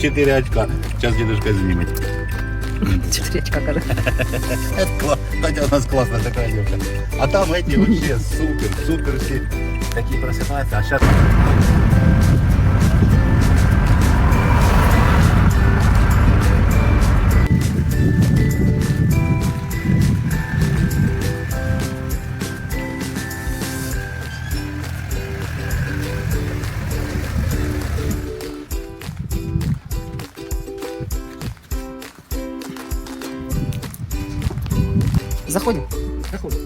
4 очка. Сейчас дедушка снимет. Чотирячка каже. Кла- Хотя у нас классная такая девка. А там эти вообще супер, супер все. Такие просыпаются. А сейчас... Заходимо. Заходимо.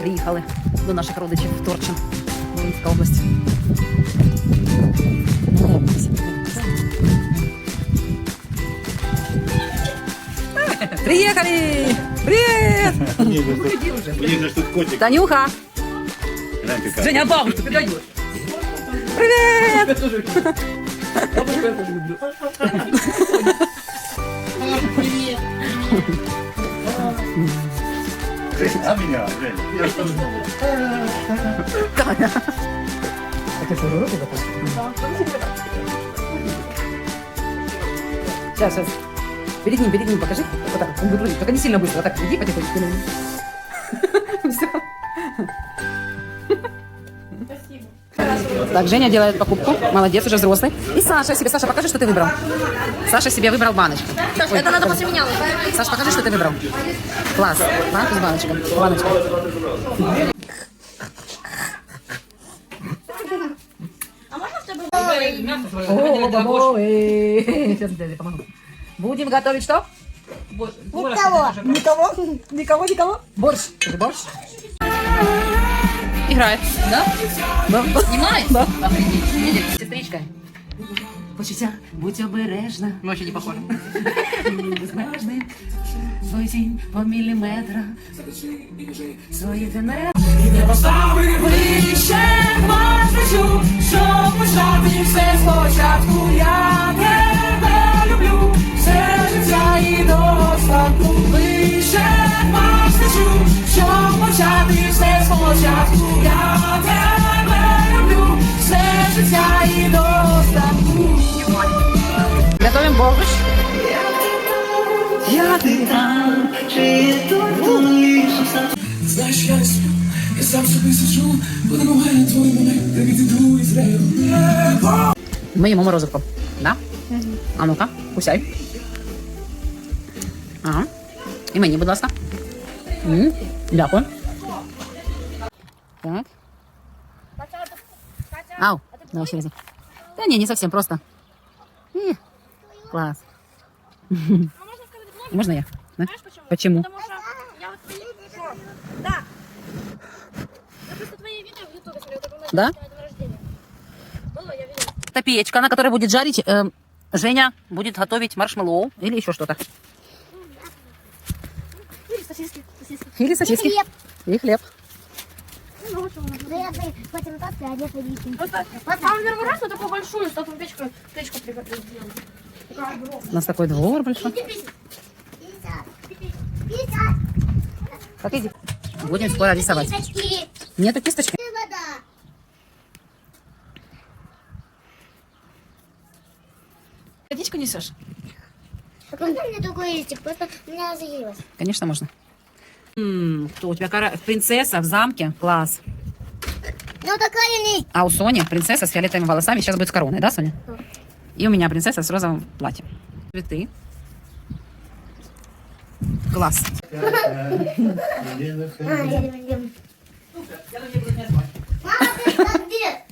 Приїхали до наших родичів в Торчин, Волинська область. Приехали! Привет! Же тут котик. Танюха! Женя, ты даешь? Привет! Жень, А меня, Жень. Я что? Сейчас, сейчас. Перед ним, перед ним покажи. Вот так, он будет. Только не сильно быстро. Вот так, иди потихоньку. Так, Женя делает покупку. Молодец, уже взрослый. И Саша себе. Саша, покажи, что ты выбрал. Саша себе выбрал баночку. Ой, Это надо после меня. Саша, покажи, что ты выбрал. Класс. Банку с баночкой. Баночка. А можно чтобы... О, бабой. Сейчас я тебе помогу. Будем готовить что? Никого. Никого? Никого, никого? Борщ. Это борщ? Играет. Да? Да. Снимает? Да. Сестричка. Почуття, будь обережна. Ми ще не похожі. Безмежний. Свій тінь по міліметра. Свої тенера. Постави вище бачу, щоб почати все спочатку. Я життя і до. Готовим борщ. Я ти там, чи тут лише Знаєш, я не сплю, я сам собі сиджу, подумаю твої мене, так іду із небо. Ми їмо морозивку. Да? А ну-ка, кусяй. Ага. І мені, будь ласка. М, Дякую. Так. Ау, давай ще разок. Да не, не совсем, просто. И, класс. Можно я? Да? Почему? Потому что я вот твои... Что? Да. Я просто твои видео в ютубе смотрю, как у нас Да? на день рождения. Было, я видела. Это печка, на которой будет жарить. э, Женя будет готовить маршмеллоу или еще что-то. Или сосиски. сосиски. Или сосиски. хлеб. И хлеб. Ну, вот что у нас. Да я хотим тосты, а твои вики? Просто самый первый раз на такую большую статую печку, печку приготовили. У нас такой двор большой. Так, иди. Будем скоро рисовать. Кисточки, Нету кисточки? Водичку несешь? Так можно мне такой листик? Просто у меня заелось. Конечно, можно. М, Кто у тебя кора- принцесса в замке? Класс. Ну такая не... А у Сони принцесса с фиолетовыми волосами. Сейчас будет с короной, да, Соня? И у меня принцесса с розовым платьем. Цветы. Класс. Я не могу. Мама, ты где?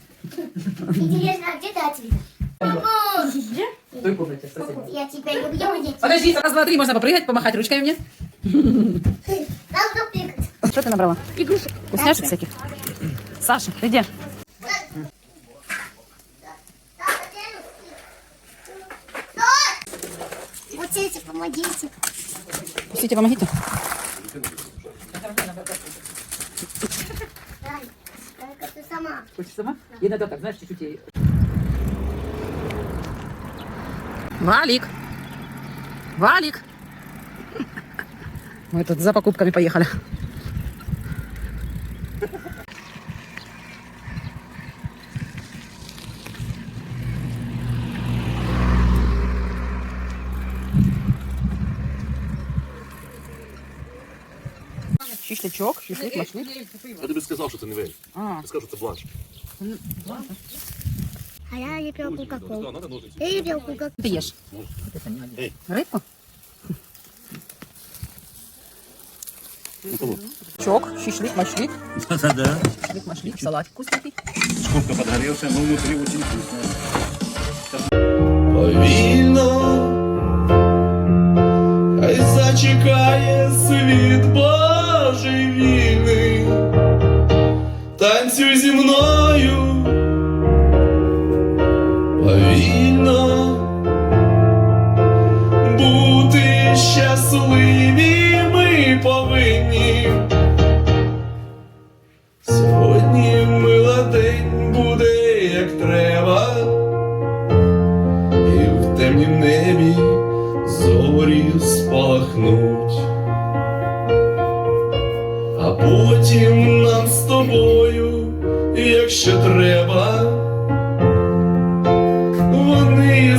Интересно, а где ты отсюда? Где? Я тебя дети. Подожди, раз, два, три, можно попрыгать, помахать ручками мне. Что ты набрала? Игрушек. Вкусняшек всяких? Саша, ты где? Вот эти, помогите. Пустите, помогите. Только ты сама. Хочешь сама? И надо так, знаешь, чуть-чуть ей. Валик! Валик! Мы тут за покупками поехали. Борщачок, шашлик, машлик. Я тобі сказав, що це не вейн. А, Я скажу, це бланш. А я не пил Сказав, кока-колу. надо ножиці. Я не пил кока-колу. ти їш? Ей. Рибку? Ну, кого? Чок, шашлик, машлик. Да-да. Шашлик, машлик, салат вкусненький. Шкурка подгоревшая, но внутри очень вкусная. Повільно, хай зачекає світ танцюй зі мною,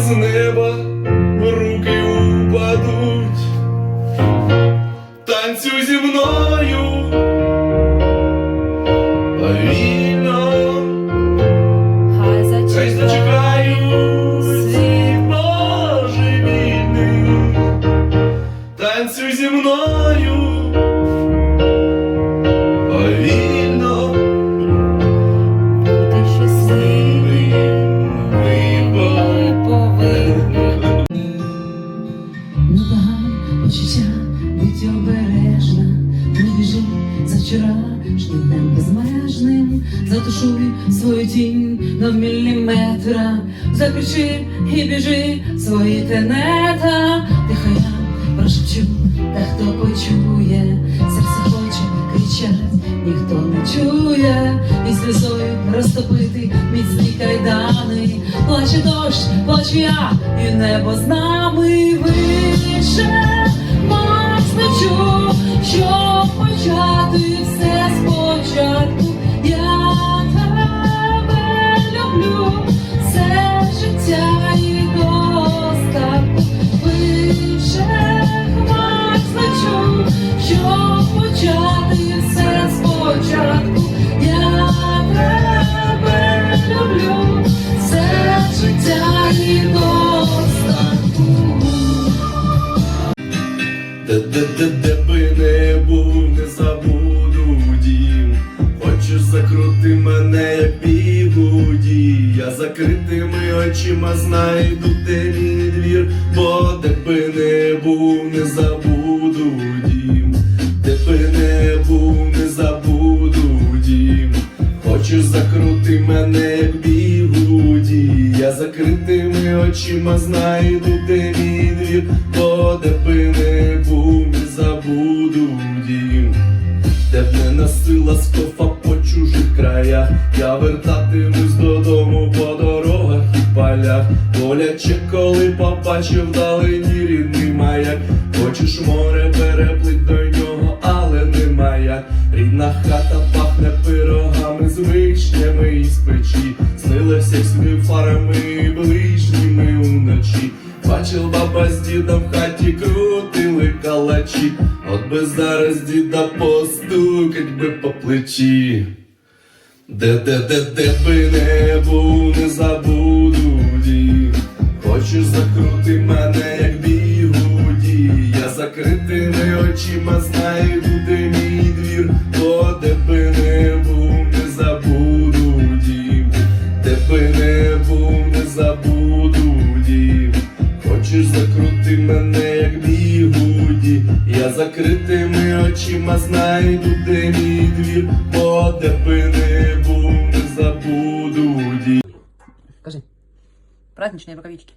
з ним. Біжи за вчорашнім днем безмежним, затушуй свою тінь до міліметра, закричи і біжи свої тенета, тихо я прошепчу, та хто почує, серце хоче кричать, ніхто не чує, і сльозою розтопити міцні кайдани, плаче дощ, плачу я, і небо з нами вище, щоб почати все спочатку. Я тебе люблю, все життя і достатку. Вище, не чув, щоб почати все спочатку. Я тебе люблю, все життя і достатку. Очима знайду де мій двір, бо де би не був, не забуду дім. Де би не був, не забуду дім. Хочеш закрути мене, як бігуді. Я закритими очима знайду, де мій двір, бо де би не був, не забуду дім. Де б не носила скофа по чужих краях, я вертатимусь побачив вдалині рідний маяк. Хочеш море переплить до нього, але немає. Рідна хата пахне пирогами з вишнями із печі. Снилися сни фарами ближніми уночі. Бачив баба з дідом в хаті крутили калачі. От би зараз діда постукать би по плечі. Де, де, де, де би не був, не дім. Хочеш закрути мене, як бігуді. Я закритими очима знайду, де мій двір, бо де би не був, не забуду дім. Де би не був, не забуду дім. Хочеш закрути мене, як бігуді. Я закритими очима знайду, де мій двір, бо де би не був, не забуду дім. Скажи. Праздничные рукавички.